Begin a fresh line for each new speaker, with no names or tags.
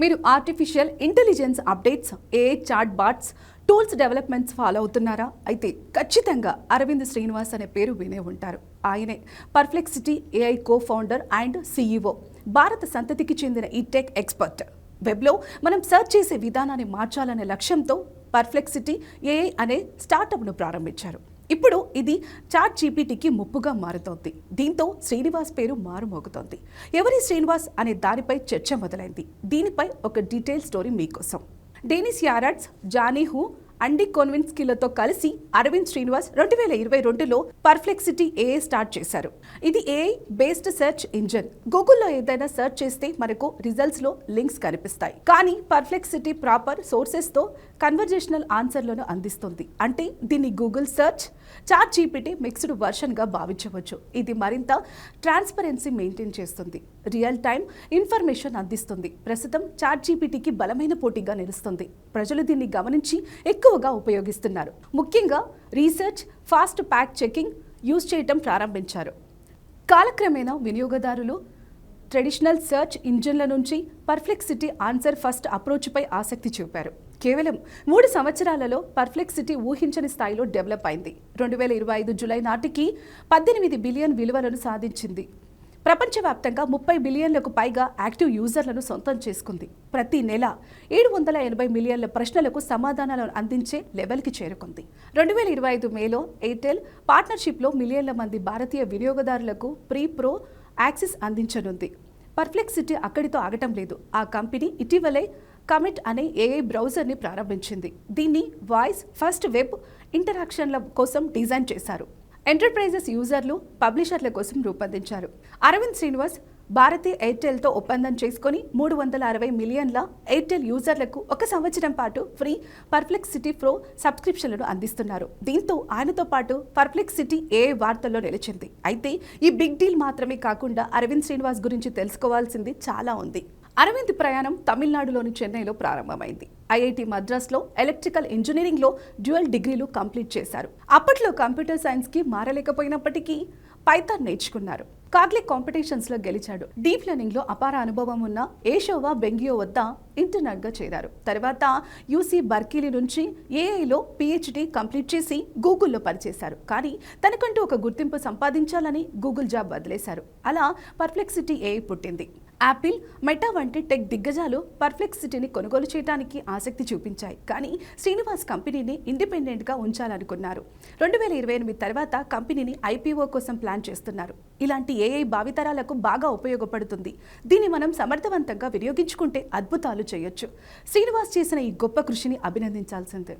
మీరు artificial intelligence updates ఏ chatbots tools developments follow అవుతున్నారా? అయితే ఖచ్చితంగా అరవింద్ శ్రీనివాస్ అనే పేరు వినే ఉంటారు. ఆయనే Perplexity AI co founder and CEO భారత సంతతికి చెందిన ఈ టెక్ ఎక్స్పర్ట్ వెబ్లో మనం సెర్చ్ చేసే విధానాన్ని మార్చాలనే లక్ష్యంతో పర్ఫ్లెక్సిటీ ఏఐ అనే స్టార్టప్ను ప్రారంభించారు. ఇప్పుడు ఇది చాట్ జీపీటీకి ముప్పుగా మారుతోంది. దీంతో శ్రీనివాస్ పేరు మారుమోగుతోంది. ఎవరి శ్రీనివాస్ అనే దానిపై చర్చ మొదలైంది. దీనిపై ఒక డీటెయిల్ స్టోరీ మీకోసం. డేనిస్ యారాడ్స్ జానీ హూ అండి కొన్విన్స్కీలతో కలిసి అరవింద్ శ్రీనివాస్ రెండు వేల ఇరవై రెండులో పర్ఫ్లెక్సిటీ ఏఐ స్టార్ట్ చేశారు. ఇది ఏఐ బేస్డ్ సెర్చ్ ఇంజన్ గూగుల్లో ఏదైనా సెర్చ్ చేస్తే మనకు రిజల్ట్స్లో లింక్స్ కనిపిస్తాయి. కానీ పర్ఫ్లెక్సిటీ ప్రాపర్ సోర్సెస్తో కన్వర్జేషనల్ ఆన్సర్లను అందిస్తుంది. అంటే దీన్ని Google search ChatGPT mixed వర్షన్గా భావించవచ్చు. ఇది మరింత ట్రాన్స్పరెన్సీ మెయింటైన్ చేస్తుంది. రియల్ టైం ఇన్ఫర్మేషన్ అందిస్తుంది. ప్రస్తుతం చాట్ జీపీటీకి బలమైన పోటీగా నిలుస్తుంది. ప్రజలు దీన్ని గమనించి ఎక్కువగా ఉపయోగిస్తున్నారు. ముఖ్యంగా research fast fact checking use చేయటం ప్రారంభించారు. కాలక్రమేణా వినియోగదారులు ట్రెడిషనల్ సెర్చ్ ఇంజిన్ల నుంచి పర్ఫ్లెక్సిటీ ఆన్సర్ ఫస్ట్ అప్రోచ్పై ఆసక్తి చూపారు. కేవలం మూడు సంవత్సరాలలో పర్ఫ్లెక్సిటీ ఊహించని స్థాయిలో డెవలప్ అయింది. రెండు వేల ఇరవై ఐదు జులై నాటికి పద్దెనిమిది బిలియన్ విలువలను సాధించింది. ప్రపంచవ్యాప్తంగా ముప్పై బిలియన్లకు పైగా యాక్టివ్ యూజర్లను సొంతం చేసుకుంది. ప్రతి నెల ఏడు వందల ఎనభై మిలియన్ల ప్రశ్నలకు సమాధానాలను అందించే లెవెల్కి చేరుకుంది. రెండు వేల ఇరవై ఐదు మేలో ఎయిర్టెల్ పార్ట్నర్షిప్లో మిలియన్ల మంది భారతీయ వినియోగదారులకు ప్రీ ప్రో యాక్సెస్ అందించనుంది. పర్ఫ్లెక్సిటీ అక్కడితో ఆగటం లేదు. ఆ కంపెనీ ఇటీవలే కమిట్ అనే ఏఐ బ్రౌజర్ని ప్రారంభించింది. దీన్ని వాయిస్ ఫస్ట్ వెబ్ ఇంటరాక్షన్ల కోసం డిజైన్ చేశారు. ఎంటర్ప్రైజెస్ యూజర్లు పబ్లిషర్ల కోసం రూపొందించారు. అరవింద్ శ్రీనివాస్ భారతీ ఎయిర్టెల్తో ఒప్పందం చేసుకొని మూడు వందల అరవై మిలియన్ల ఎయిర్టెల్ యూజర్లకు ఒక సంవత్సరం పాటు ఫ్రీ పర్ఫ్లెక్సిటీ ప్రో సబ్స్క్రిప్షన్లను అందిస్తున్నారు. దీంతో ఆయనతో పాటు పర్ఫ్లెక్సిటీ ఏ వార్తల్లో నిలిచింది. అయితే ఈ బిగ్ డీల్ మాత్రమే కాకుండా అరవింద్ శ్రీనివాస్ గురించి తెలుసుకోవాల్సింది చాలా ఉంది. అరవింద్ ప్రయాణం తమిళనాడులోని చెన్నైలో ప్రారంభమైంది. ఐఐటి మద్రాస్లో ఎలక్ట్రికల్ ఇంజనీరింగ్లో డ్యూయల్ డిగ్రీలు కంప్లీట్ చేశారు. అప్పట్లో కంప్యూటర్ సైన్స్కి మారలేకపోయినప్పటికీ పైథాన్ నేర్చుకున్నారు. కార్లీ కాంపిటీషన్స్లో గెలిచాడు. డీప్ లెర్నింగ్లో అపార అనుభవం ఉన్న ఏషోవా బెంగియో వద్ద ఇంటర్నెట్గా చేరారు. తర్వాత యూసీ బర్కీలీ నుంచి ఏఐలో పిహెచ్డి కంప్లీట్ చేసి గూగుల్లో పనిచేశారు. కానీ తనకంటూ ఒక గుర్తింపు సంపాదించాలని గూగుల్ జాబ్ వదిలేశారు. అలా పర్ఫ్లెక్సిటీ ఏఐ పుట్టింది. యాపిల్ మెటా వంటి టెక్ దిగ్గజాలు పర్ఫ్లెక్సిటీని కొనుగోలు చేయడానికి ఆసక్తి చూపించాయి. కానీ శ్రీనివాస్ కంపెనీని ఇండిపెండెంట్గా ఉంచాలనుకున్నారు. రెండు వేల ఇరవై ఎనిమిది తర్వాత కంపెనీని ఐపీఓ కోసం ప్లాన్ చేస్తున్నారు. ఇలాంటి ఏఐ భావితరాలకు బాగా ఉపయోగపడుతుంది. దీన్ని మనం సమర్థవంతంగా వినియోగించుకుంటే అద్భుతాలు చేయొచ్చు. శ్రీనివాస్ చేసిన ఈ గొప్ప కృషిని అభినందించాల్సిందే.